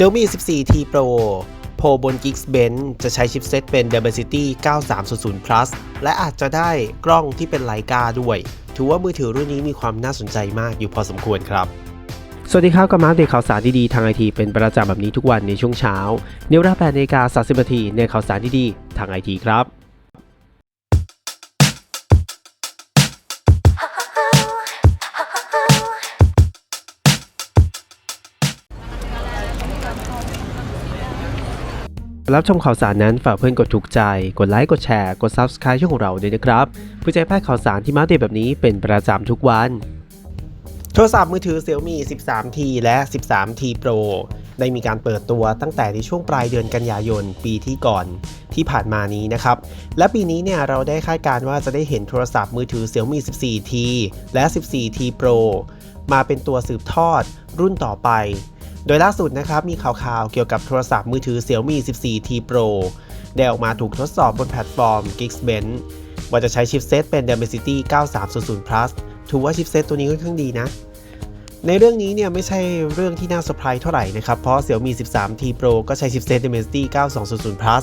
Xiaomi 14T Pro โพบน Geekbench จะใช้ชิปเซตเป็น Dimensity 9300 Plus และอาจจะได้กล้องที่เป็นไลกาด้วย ถือว่ามือถือรุ่นนี้มีความน่าสนใจมากอยู่พอสมควรครับ สวัสดีครับกับมาอัปเดตข่าวสารดีๆทางไอทีเป็นประจำแบบนี้ทุกวันในช่วงเช้า เนวรา8นาฬิกาสามสิบนาทีในข่าวสารดีๆทางไอทีครับ รับชมข่าวสารนั้นฝากเพื่อนกดถูกใจ กดไลค์กดแชร์กด Subscribe ช่องของเราด้วยนะครับเพื่อจะให้พลาดข่าวสารที่มาเดตแบบนี้เป็นประจำทุกวัน โทรศัพท์มือถือ Xiaomi 13T และ 13T Pro ได้มีการเปิดตัวตั้งแต่ในช่วงปลายเดือนกันยายนปีที่ก่อนที่ผ่านมานี้นะครับ และปีนี้เนี่ยเราได้คาดการณ์ว่าจะได้เห็นโทรศัพท์มือถือ Xiaomi 14T และ 14T Pro มาเป็นตัวสืบทอดรุ่นต่อไป โดยล่าสุดนะครับมีข่าวๆ เกี่ยวกับโทรศัพท์มือถือ Xiaomi 14T Pro ได้ออกมาถูกทดสอบบนแพลตฟอร์ม Geekbench ว่าจะใช้ชิปเซตเป็น Dimensity 9300 Plus ถือว่าชิปเซตตัวนี้ค่อนข้างดีนะ ในเรื่องนี้เนี่ยไม่ใช่เรื่องที่น่าเซอร์ไพรส์เท่าไหร่นะครับ เพราะ Xiaomi 13T Pro ก็ใช้ชิปเซต Dimensity 9200 Plus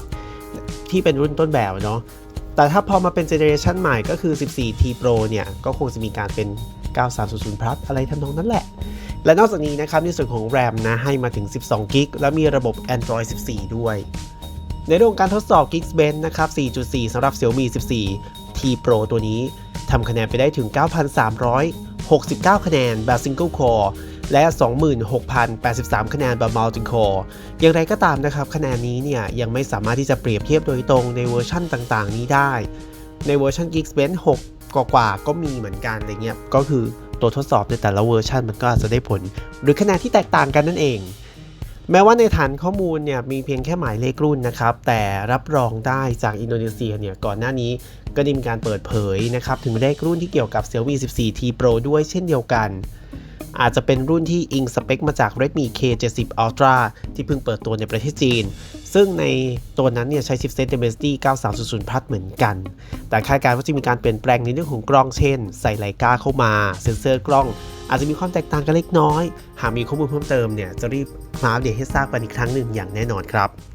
ที่เป็นรุ่นต้นแบบเนาะแต่ถ้าพอมาเป็นเจเนอเรชันใหม่ก็คือ 14T Pro เนี่ย ก็คงจะมีการเป็น 9300 Plus อะไรทำนองนั้นแหละ และนอกจากนี้นะครับในส่วนของ RAM นะให้มาถึง 12 g b และมีระบบ Android 14 ด้วย ในเรื่องการทดสอบ Geekbench นะครับ 4.4 สำหรับ Xiaomi 14T Pro ตัวนี้ทำคะแนนไปได้ถึง 9,369 คะแนนแบบ Single Core และ 26,083 คะแนนแบบ Multi Core อย่างไรก็ตามนะครับ คะแนนนี้เนี่ยยังไม่สามารถที่จะเปรียบเทียบโดยตรงในเวอร์ชั่นต่างๆ นี้ได้ ในเวอร์ชัน Geekbench 6กว่าๆก็มีเหมือนกันอะไรเงี้ยก็คือ ตัวทดสอบในแต่ละเวอร์ชันมันก็อาจจะได้ผล หรือคะแนนที่แตกต่างกันนั่นเอง แม้ว่าในฐานข้อมูลเนี่ยมีเพียงแค่หมายเลขรุ่นนะครับ แต่รับรองได้จากอินโดนีเซียเนี่ยก่อนหน้านี้ก็ได้มีการเปิดเผยนะครับถึงเลขรุ่นที่เกี่ยวกับ Xiaomi 14T Pro ด้วยเช่นเดียวกัน อาจจะเป็นรุ่นที่อิงสเปคมาจาก Redmi K70 Ultra ที่เพิ่งเปิดตัวในประเทศจีน ซึ่งในตัวนั้นเนี่ยใช้ชิปเซต Dimensity 9300 Plus เหมือนกัน แต่คาดการณ์ว่าจะมีการเปลี่ยนแปลงในเรื่องของกล้องเช่น ใส่ไลกาเข้ามา เซ็นเซอร์กล้อง อาจจะมีความแตกต่างกันเล็กน้อย หากมีข้อมูลเพิ่มเติมเนี่ยจะรีบมาอัปเดตให้ทราบกันอีกครั้งหนึ่งอย่างแน่นอนครับ